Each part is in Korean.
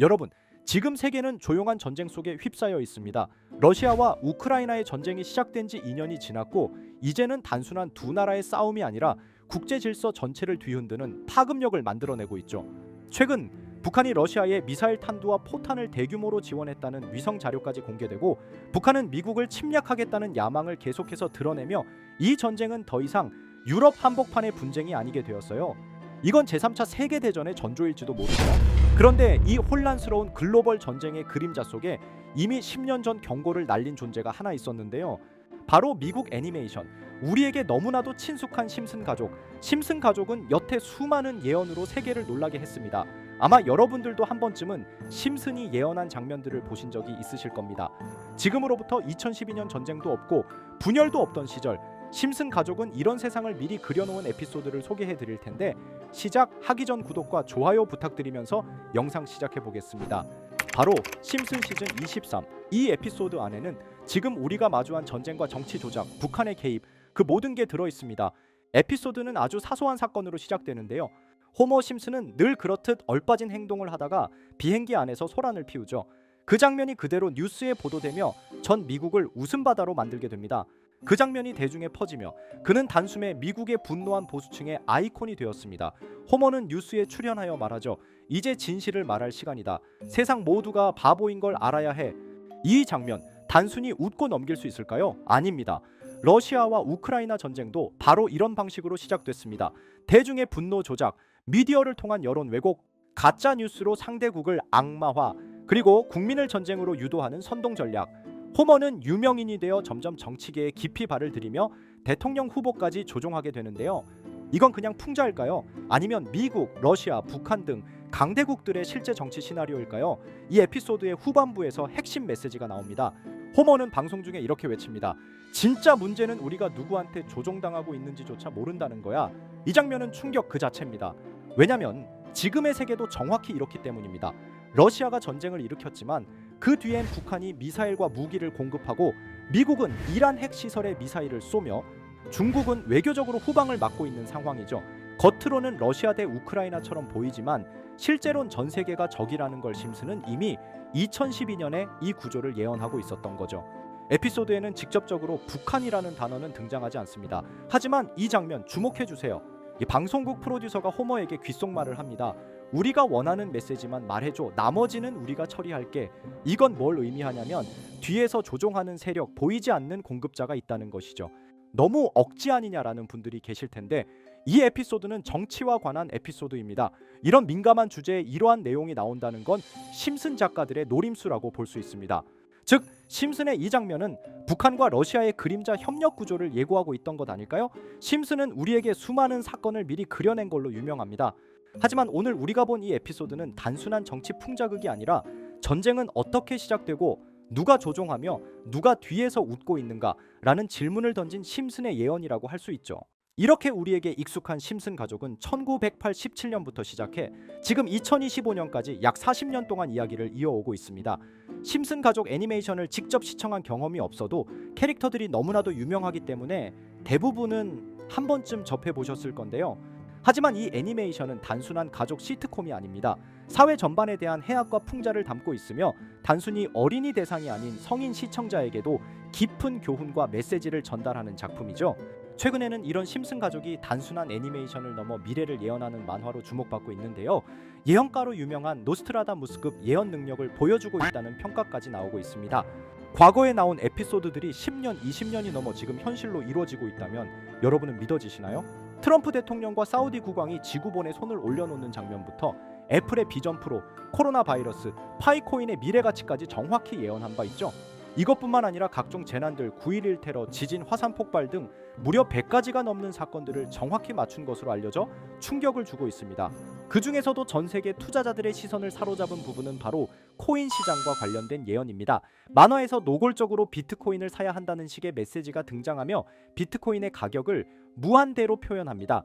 여러분, 지금 세계는 조용한 전쟁 속에 휩싸여 있습니다. 러시아와 우크라이나의 전쟁이 시작된 지 2년이 지났고 이제는 단순한 두 나라의 싸움이 아니라 국제 질서 전체를 뒤흔드는 파급력을 만들어내고 있죠. 최근 북한이 러시아에 미사일 탄두와 포탄을 대규모로 지원했다는 위성 자료까지 공개되고 북한은 미국을 침략하겠다는 야망을 계속해서 드러내며 이 전쟁은 더 이상 유럽 한복판의 분쟁이 아니게 되었어요. 이건 제3차 세계 대전의 전조일지도 모릅니다. 그런데 이 혼란스러운 글로벌 전쟁의 그림자 속에 이미 10년 전 경고를 날린 존재가 하나 있었는데요. 바로 미국 애니메이션 우리에게 너무나도 친숙한 심슨 가족. 심슨 가족은 여태 수많은 예언으로 세계를 놀라게 했습니다. 아마 여러분들도 한 번쯤은 심슨이 예언한 장면들을 보신 적이 있으실 겁니다. 지금으로부터 2012년 전쟁도 없고 분열도 없던 시절 심슨 가족은 이런 세상을 미리 그려놓은 에피소드를 소개해 드릴 텐데 시작하기 전 구독과 좋아요 부탁드리면서 영상 시작해 보겠습니다. 바로 심슨 시즌 23. 이 에피소드 안에는 지금 우리가 마주한 전쟁과 정치 조작, 북한의 개입 그 모든 게 들어 있습니다. 에피소드는 아주 사소한 사건으로 시작되는데요. 호머 심슨은 늘 그렇듯 얼빠진 행동을 하다가 비행기 안에서 소란을 피우죠. 그 장면이 그대로 뉴스에 보도되며 전 미국을 웃음바다로 만들게 됩니다. 그 장면이 대중에 퍼지며 그는 단숨에 미국의 분노한 보수층의 아이콘이 되었습니다. 호머는 뉴스에 출연하여 말하죠. 이제 진실을 말할 시간이다. 세상 모두가 바보인 걸 알아야 해. 이 장면 단순히 웃고 넘길 수 있을까요? 아닙니다. 러시아와 우크라이나 전쟁도 바로 이런 방식으로 시작됐습니다. 대중의 분노 조작, 미디어를 통한 여론 왜곡, 가짜 뉴스로 상대국을 악마화, 그리고 국민을 전쟁으로 유도하는 선동 전략. 호머는 유명인이 되어 점점 정치계에 깊이 발을 들이며 대통령 후보까지 조종하게 되는데요. 이건 그냥 풍자일까요? 아니면 미국, 러시아, 북한 등 강대국들의 실제 정치 시나리오일까요? 이 에피소드의 후반부에서 핵심 메시지가 나옵니다. 호머는 방송 중에 이렇게 외칩니다. 진짜 문제는 우리가 누구한테 조종당하고 있는지조차 모른다는 거야. 이 장면은 충격 그 자체입니다. 왜냐면 지금의 세계도 정확히 이렇기 때문입니다. 러시아가 전쟁을 일으켰지만 그 뒤엔 북한이 미사일과 무기를 공급하고 미국은 이란 핵 시설에 미사일을 쏘며 중국은 외교적으로 후방을 막고 있는 상황이죠. 겉으로는 러시아 대 우크라이나처럼 보이지만 실제론 전 세계가 적이라는 걸 심스는 이미 2012년에 이 구조를 예언하고 있었던 거죠. 에피소드에는 직접적으로 북한이라는 단어는 등장하지 않습니다. 하지만 이 장면 주목해 주세요. 이 방송국 프로듀서가 호머에게 귓속말을 합니다. 우리가 원하는 메시지만 말해줘. 나머지는 우리가 처리할게. 이건 뭘 의미하냐면 뒤에서 조종하는 세력, 보이지 않는 공급자가 있다는 것이죠. 너무 억지 아니냐라는 분들이 계실 텐데 이 에피소드는 정치와 관한 에피소드입니다. 이런 민감한 주제에 이러한 내용이 나온다는 건 심슨 작가들의 노림수라고 볼 수 있습니다. 즉 심슨의 이 장면은 북한과 러시아의 그림자 협력 구조를 예고하고 있던 것 아닐까요? 심슨은 우리에게 수많은 사건을 미리 그려낸 걸로 유명합니다. 하지만 오늘 우리가 본 이 에피소드는 단순한 정치 풍자극이 아니라 전쟁은 어떻게 시작되고 누가 조종하며 누가 뒤에서 웃고 있는가라는 질문을 던진 심슨의 예언이라고 할 수 있죠. 이렇게 우리에게 익숙한 심슨 가족은 1987년부터 시작해 지금 2025년까지 약 40년 동안 이야기를 이어오고 있습니다. 심슨 가족 애니메이션을 직접 시청한 경험이 없어도 캐릭터들이 너무나도 유명하기 때문에 대부분은 한 번쯤 접해 보셨을 건데요. 하지만 이 애니메이션은 단순한 가족 시트콤이 아닙니다. 사회 전반에 대한 해악과 풍자를 담고 있으며 단순히 어린이 대상이 아닌 성인 시청자에게도 깊은 교훈과 메시지를 전달하는 작품이죠. 최근에는 이런 심슨 가족이 단순한 애니메이션을 넘어 미래를 예언하는 만화로 주목받고 있는데요. 예언가로 유명한 노스트라다무스급 예언 능력을 보여주고 있다는 평가까지 나오고 있습니다. 과거에 나온 에피소드들이 10년, 20년이 넘어 지금 현실로 이루어지고 있다면 여러분은 믿어지시나요? 트럼프 대통령과 사우디 국왕이 지구본에 손을 올려놓는 장면부터 애플의 비전 프로, 코로나 바이러스, 파이코인의 미래 가치까지 정확히 예언한 바 있죠. 이것뿐만 아니라 각종 재난들, 9.11 테러, 지진, 화산 폭발 등 무려 100가지가 넘는 사건들을 정확히 맞춘 것으로 알려져 충격을 주고 있습니다. 그 중에서도 전 세계 투자자들의 시선을 사로잡은 부분은 바로 코인 시장과 관련된 예언입니다. 만화에서 노골적으로 비트코인을 사야 한다는 식의 메시지가 등장하며 비트코인의 가격을 무한대로 표현합니다.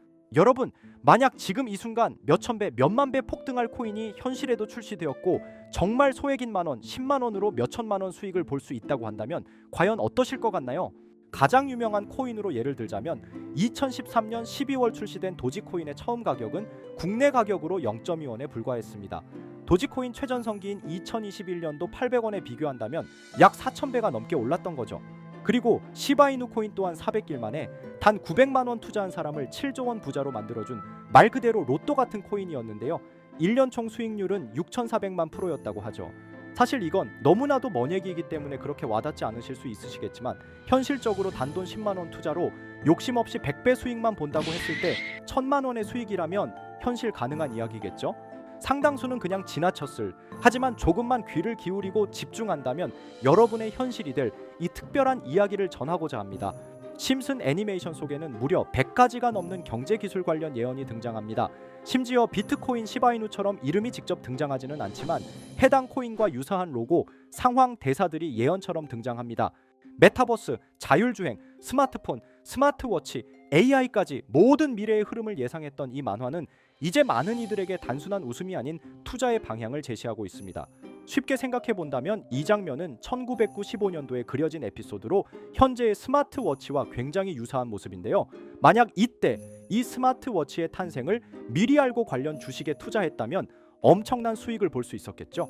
여러분, 만약 지금 이 순간 몇천 배, 몇만 배 폭등할 코인이 현실에도 출시되었고 정말 소액인 만 원, 10만 원으로 몇천만 원 수익을 볼 수 있다고 한다면 과연 어떠실 것 같나요? 가장 유명한 코인으로 예를 들자면 2013년 12월 출시된 도지코인의 처음 가격은 국내 가격으로 0.2원에 불과했습니다. 도지코인 최전성기인 2021년도 800원에 비교한다면 약 4,000배가 넘게 올랐던 거죠. 그리고 시바이누 코인 또한 400일 만에 단 900만 원 투자한 사람을 7조 원 부자로 만들어준 말 그대로 로또 같은 코인이었는데요. 1년 총 수익률은 6,400만 프로였다고 하죠. 사실 이건 너무나도 먼 얘기이기 때문에 그렇게 와닿지 않으실 수 있으시겠지만 현실적으로 단돈 10만 원 투자로 욕심 없이 100배 수익만 본다고 했을 때 1000만 원의 수익이라면 현실 가능한 이야기겠죠? 상당수는 그냥 지나쳤을 하지만 조금만 귀를 기울이고 집중한다면 여러분의 현실이 될 이 특별한 이야기를 전하고자 합니다. 심슨 애니메이션 속에는 무려 100가지가 넘는 경제 기술 관련 예언이 등장합니다. 심지어 비트코인 시바이누처럼 이름이 직접 등장하지는 않지만 해당 코인과 유사한 로고, 상황 대사들이 예언처럼 등장합니다. 메타버스, 자율주행, 스마트폰, 스마트워치, AI까지 모든 미래의 흐름을 예상했던 이 만화는 이제 많은 이들에게 단순한 웃음이 아닌 투자의 방향을 제시하고 있습니다. 쉽게 생각해 본다면 이 장면은 1995년도에 그려진 에피소드로 현재의 스마트워치와 굉장히 유사한 모습인데요. 만약 이때 이 스마트워치의 탄생을 미리 알고 관련 주식에 투자했다면 엄청난 수익을 볼 수 있었겠죠.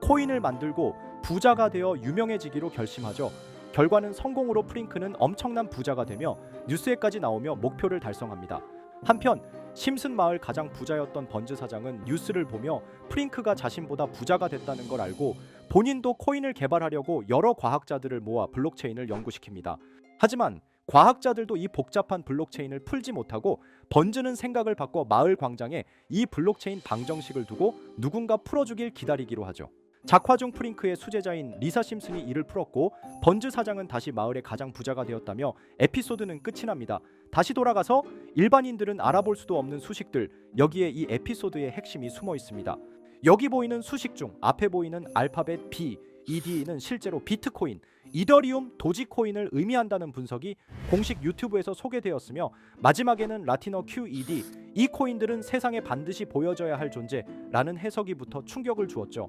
코인을 만들고 부자가 되어 유명해지기로 결심하죠. 결과는 성공으로 프링크는 엄청난 부자가 되며 뉴스에까지 나오며 목표를 달성합니다. 한편 심슨 마을 가장 부자였던 번즈 사장은 뉴스를 보며 프링크가 자신보다 부자가 됐다는 걸 알고 본인도 코인을 개발하려고 여러 과학자들을 모아 블록체인을 연구시킵니다. 하지만 과학자들도 이 복잡한 블록체인을 풀지 못하고 번즈는 생각을 바꿔 마을 광장에 이 블록체인 방정식을 두고 누군가 풀어주길 기다리기로 하죠. 작화 중 프링크의 수제자인 리사 심슨이 이를 풀었고 번즈 사장은 다시 마을의 가장 부자가 되었다며 에피소드는 끝이 납니다. 다시 돌아가서 일반인들은 알아볼 수도 없는 수식들 여기에 이 에피소드의 핵심이 숨어 있습니다. 여기 보이는 수식 중 앞에 보이는 알파벳 B, ED는 실제로 비트코인, 이더리움, 도지코인을 의미한다는 분석이 공식 유튜브에서 소개되었으며 마지막에는 라틴어 QED 이 코인들은 세상에 반드시 보여져야 할 존재라는 해석이 붙어 충격을 주었죠.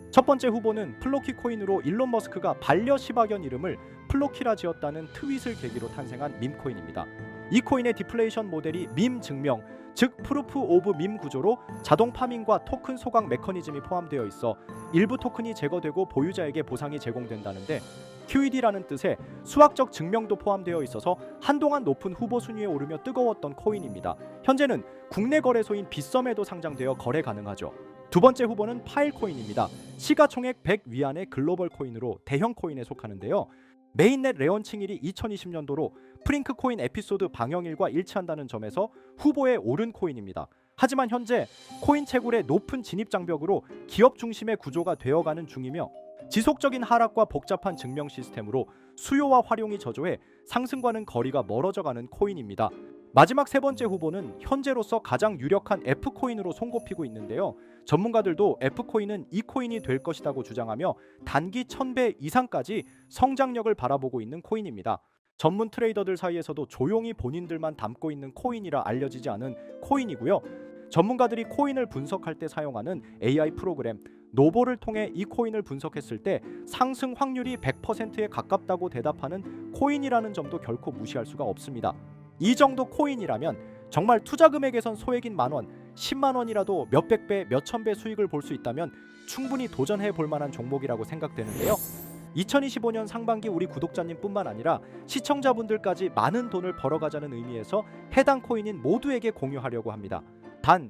첫 번째 후보는 플로키 코인으로 일론 머스크가 반려 시바견 이름을 플로키라 지었다는 트윗을 계기로 탄생한 밈코인입니다. 이 코인의 디플레이션 모델이 밈 증명, 즉 프루프 오브 밈 구조로 자동 파밍과 토큰 소각 메커니즘이 포함되어 있어 일부 토큰이 제거되고 보유자에게 보상이 제공된다는데 QED라는 뜻의 수학적 증명도 포함되어 있어서 한동안 높은 후보 순위에 오르며 뜨거웠던 코인입니다. 현재는 국내 거래소인 빗썸에도 상장되어 거래 가능하죠. 두 번째 후보는 파일코인입니다. 시가총액 100 위안의 글로벌 코인으로 대형 코인에 속하는데요. 메인넷 레언칭일이 2020년도로 프링크 코인 에피소드 방영일과 일치한다는 점에서 후보에 오른 코인입니다. 하지만 현재 코인 채굴의 높은 진입 장벽으로 기업 중심의 구조가 되어가는 중이며 지속적인 하락과 복잡한 증명 시스템으로 수요와 활용이 저조해 상승과는 거리가 멀어져가는 코인입니다. 마지막 세 번째 후보는 현재로서 가장 유력한 F 코인으로 손꼽히고 있는데요. 전문가들도 F 코인은 이 코인이 될 것이라고 주장하며 단기 1000배 이상까지 성장력을 바라보고 있는 코인입니다. 전문 트레이더들 사이에서도 조용히 본인들만 담고 있는 코인이라 알려지지 않은 코인이고요. 전문가들이 코인을 분석할 때 사용하는 AI 프로그램 노보를 통해 이 코인을 분석했을 때 상승 확률이 100%에 가깝다고 대답하는 코인이라는 점도 결코 무시할 수가 없습니다. 이 정도 코인이라면 정말 투자 금액에선 소액인 만 원, 10만 원이라도 몇백 배, 몇천 배 수익을 볼 수 있다면 충분히 도전해 볼 만한 종목이라고 생각되는데요. 2025년 상반기 우리 구독자님뿐만 아니라 시청자분들까지 많은 돈을 벌어가자는 의미에서 해당 코인인 모두에게 공유하려고 합니다. 단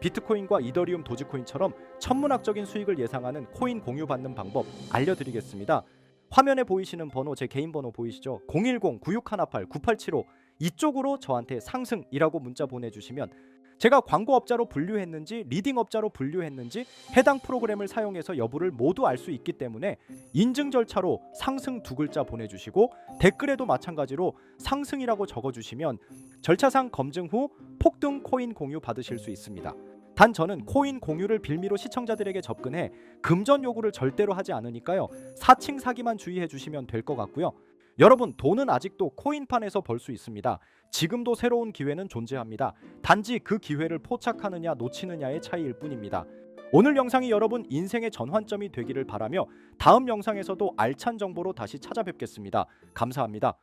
비트코인과 이더리움 도지코인처럼 천문학적인 수익을 예상하는 코인 공유 받는 방법 알려드리겠습니다. 화면에 보이시는 번호 제 개인 번호 보이시죠? 010-9618-9875 이쪽으로 저한테 상승이라고 문자 보내주시면 제가 광고업자로 분류했는지 리딩업자로 분류했는지 해당 프로그램을 사용해서 여부를 모두 알 수 있기 때문에 인증 절차로 상승 두 글자 보내주시고 댓글에도 마찬가지로 상승이라고 적어주시면 절차상 검증 후 폭등 코인 공유 받으실 수 있습니다. 단 저는 코인 공유를 빌미로 시청자들에게 접근해 금전 요구를 절대로 하지 않으니까요. 사칭 사기만 주의해 주시면 될 것 같고요. 여러분 돈은 아직도 코인판에서 벌 수 있습니다. 지금도 새로운 기회는 존재합니다. 단지 그 기회를 포착하느냐 놓치느냐의 차이일 뿐입니다. 오늘 영상이 여러분 인생의 전환점이 되기를 바라며 다음 영상에서도 알찬 정보로 다시 찾아뵙겠습니다. 감사합니다.